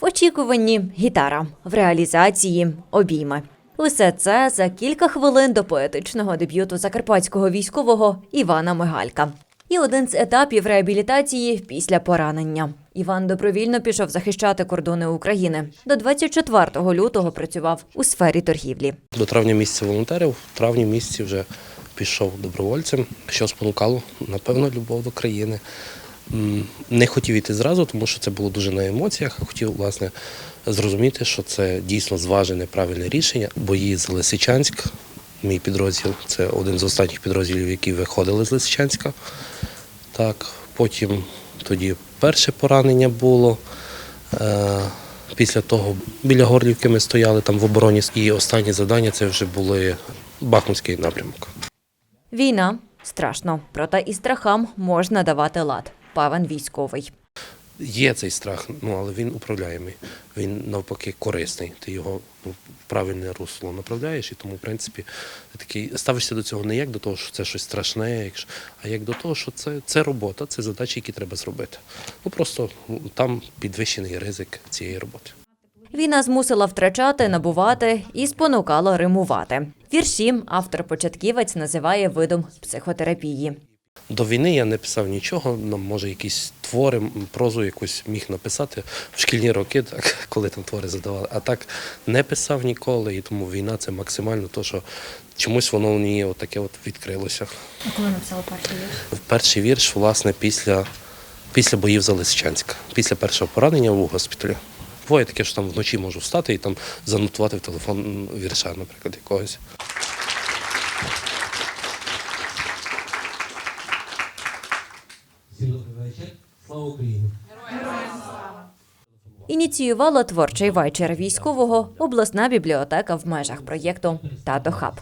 В очікуванні гітара, в реалізації обійми. Усе це за кілька хвилин до поетичного дебюту закарпатського військового Івана Мигалька. І один з етапів реабілітації після поранення. Іван добровільно пішов захищати кордони України. До 24 лютого працював у сфері торгівлі. До травня місяця волонтерів, в травні місяці вже пішов добровольцем, що спонукало, напевно, любов до країни. Не хотів іти зразу, тому що це було дуже на емоціях. Хотів, власне, зрозуміти, що це дійсно зважене правильне рішення. Бої з Лисичанськ, мій підрозділ, це один з останніх підрозділів, які виходили з Лисичанська. Так, потім тоді перше поранення було. Е, Після того біля Горлівки ми стояли там в обороні. І останні завдання це вже були Бахмутський напрямок. Війна страшно, проте і страхам можна давати лад. Павен військовий. Є цей страх, ну але він управляємий. Він навпаки корисний. Ти його ну, в правильне русло направляєш, і тому, в принципі, ти такий ставишся до цього не як до того, що це щось страшне, а як до того, що це, це робота, це задачі, які треба зробити. Ну просто ну, там підвищений ризик цієї роботи. Війна змусила втрачати, набувати і спонукала римувати. Вірші автор-початківець називає видом психотерапії. До війни я не писав нічого, нам може якісь твори, прозу якусь міг написати в шкільні роки, так, коли там твори задавали. А так не писав ніколи, і тому війна це максимально то, що чомусь воно мені отаке от відкрилося. А коли написали перший вірш? Перший вірш, власне, після, після боїв за Лисичанська, після першого поранення у госпіталі. Буває таке, що там вночі можу встати і там занотувати в телефон вірша, наприклад, якогось. Всім вечір. Слава Україні! Ініціювала творчий вечір військового обласна бібліотека в межах проєкту Тато Хаб.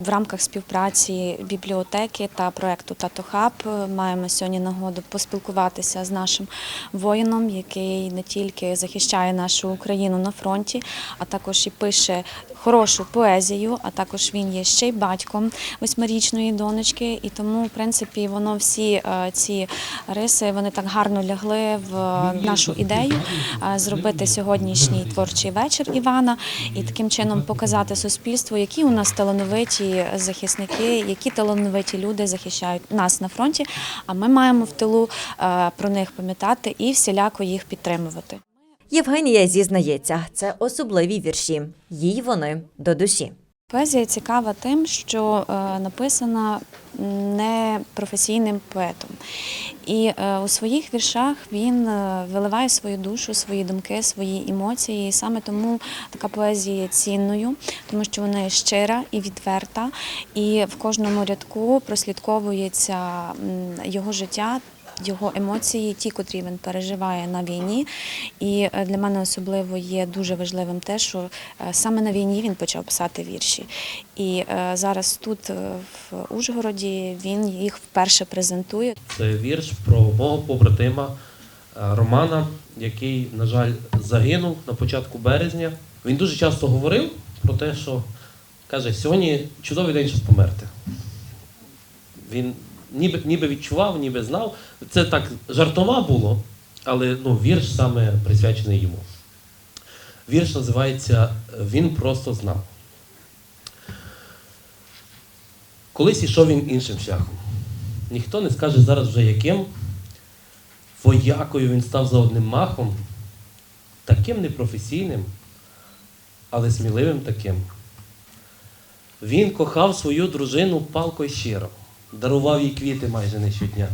В рамках співпраці бібліотеки та проекту Тато Хаб маємо сьогодні нагоду поспілкуватися з нашим воїном, який не тільки захищає нашу Україну на фронті, а також і пише хорошу поезію. А також він є ще й батьком восьмирічної донечки. І тому, в принципі, воно всі е, ці риси вони так гарно лягли в нашу ідею е, зробити сьогоднішній творчий вечір Івана і таким чином показати суспільству, які у нас талановиті захисники, які талановиті люди захищають нас на фронті. А ми маємо в тилу е, про них пам'ятати і всіляко їх підтримувати. Євгенія зізнається, це особливі вірші. Їй вони до душі. Поезія цікава тим, що е, написана не професійним поетом. І е, у своїх віршах він е, виливає свою душу, свої думки, свої емоції. І саме тому така поезія є цінною, тому що вона є щира і відверта, і в кожному рядку прослідковується його життя. Його емоції, ті, котрі він переживає на війні. І е, для мене особливо є дуже важливим те, що е, саме на війні він почав писати вірші. І е, зараз тут, в Ужгороді, він їх вперше презентує. Це вірш про мого побратима Романа, який, на жаль, загинув на початку березня. Він дуже часто говорив про те, що каже, сьогодні чудовий день, щоб померти. Він ніби, ніби відчував, ніби знав. Це так жартома було, але ну, вірш саме присвячений йому. Вірш називається Він просто знав. Колись ішов він іншим шляхом. Ніхто не скаже зараз вже яким. Воякою він став за одним махом, таким непрофесійним, але сміливим таким. Він кохав свою дружину палко й щиро, дарував їй квіти майже не щодня.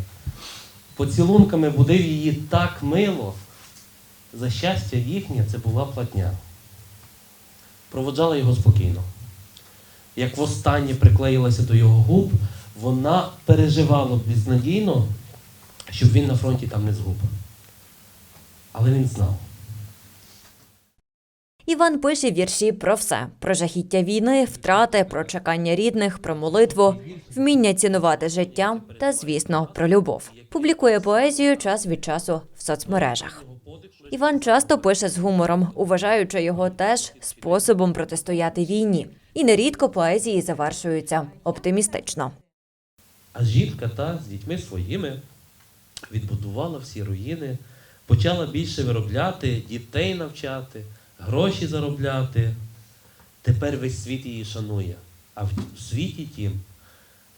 Поцілунками будив її так мило. За щастя їхнє це була платня. Проводжала його спокійно. Як востаннє приклеїлася до його губ, вона переживала безнадійно, щоб він на фронті там не згуб. Але він знав. Іван пише вірші про все: про жахіття війни, втрати, про чекання рідних, про молитву, вміння цінувати життя та, звісно, про любов. Публікує поезію час від часу в соцмережах. Іван часто пише з гумором, уважаючи його теж способом протистояти війні. І нерідко поезії завершуються оптимістично. А жінка та з дітьми своїми відбудувала всі руїни, почала більше виробляти, дітей навчати, гроші заробляти. Тепер весь світ її шанує, а в світі тім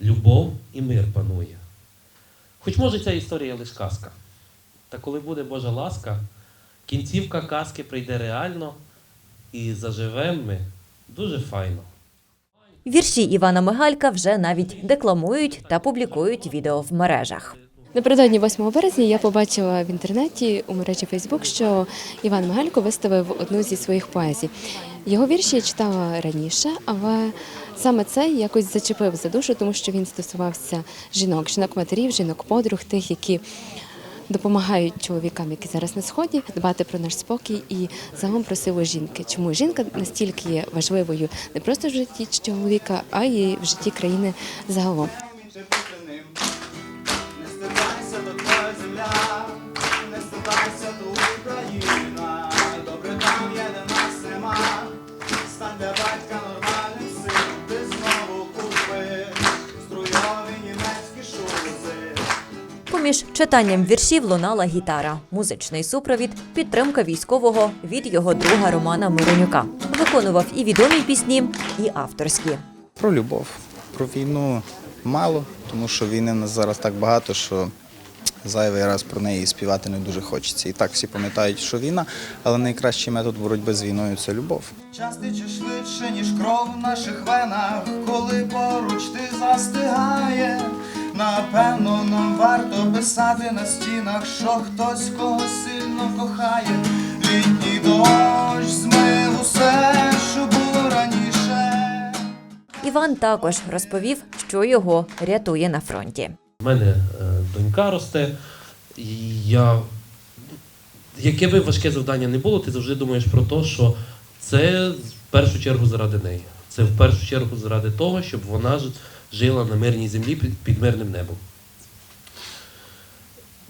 любов і мир панує. Хоч може ця історія лише казка. Та коли буде Божа ласка, кінцівка казки прийде реально і заживемо ми дуже файно. Вірші Івана Мигалька вже навіть декламують та публікують відео в мережах. Напередодні 8 березня я побачила в інтернеті у мережі Фейсбук, що Іван Мигалько виставив одну зі своїх поезій. Його вірші я читала раніше, але саме це якось зачепив за душу, тому що він стосувався жінок, жінок-матерів, жінок-подруг, тих, які допомагають чоловікам, які зараз на сході, дбати про наш спокій і загалом про силу жінки. Чому жінка настільки є важливою не просто в житті чоловіка, а й в житті країни загалом. Для батька нормальним сином, ти знову купиш струйові німецькі шузи. Поміж читанням віршів лунала гітара, музичний супровід, підтримка військового від його друга Романа Миронюка. Виконував і відомі пісні, і авторські. Про любов, про війну мало, тому що війни в нас зараз так багато, що зайвий раз про неї співати не дуже хочеться. І так всі пам'ятають, що війна, але найкращий метод боротьби з війною це любов. Час тече швидше, ніж кров в наших венах, коли поруч ти застигає. Напевно, нам варто писати на стінах, що хтось когось сильно кохає. Літній дощ змив усе, що було раніше. Іван також розповів, що його рятує на фронті. У мене е, донька росте, і я. Яке би важке завдання не було, ти завжди думаєш про те, що це в першу чергу заради неї. Це в першу чергу заради того, щоб вона жила на мирній землі під, під мирним небом.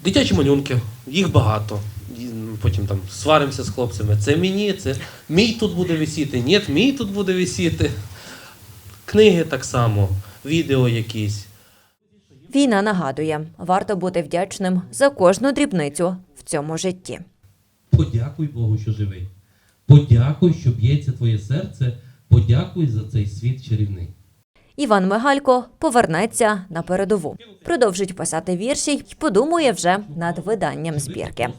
Дитячі малюнки, їх багато. Потім там сваримося з хлопцями. Це мені, це мій тут буде висіти, ні, мій тут буде висіти. Книги так само, відео якісь. Війна нагадує, варто бути вдячним за кожну дрібницю в цьому житті. Подякуй Богу, що живий. Подякуй, що б'ється твоє серце. Подякуй за цей світ чарівний. Іван Мигалько повернеться на передову, продовжить писати вірші й подумує вже над виданням збірки.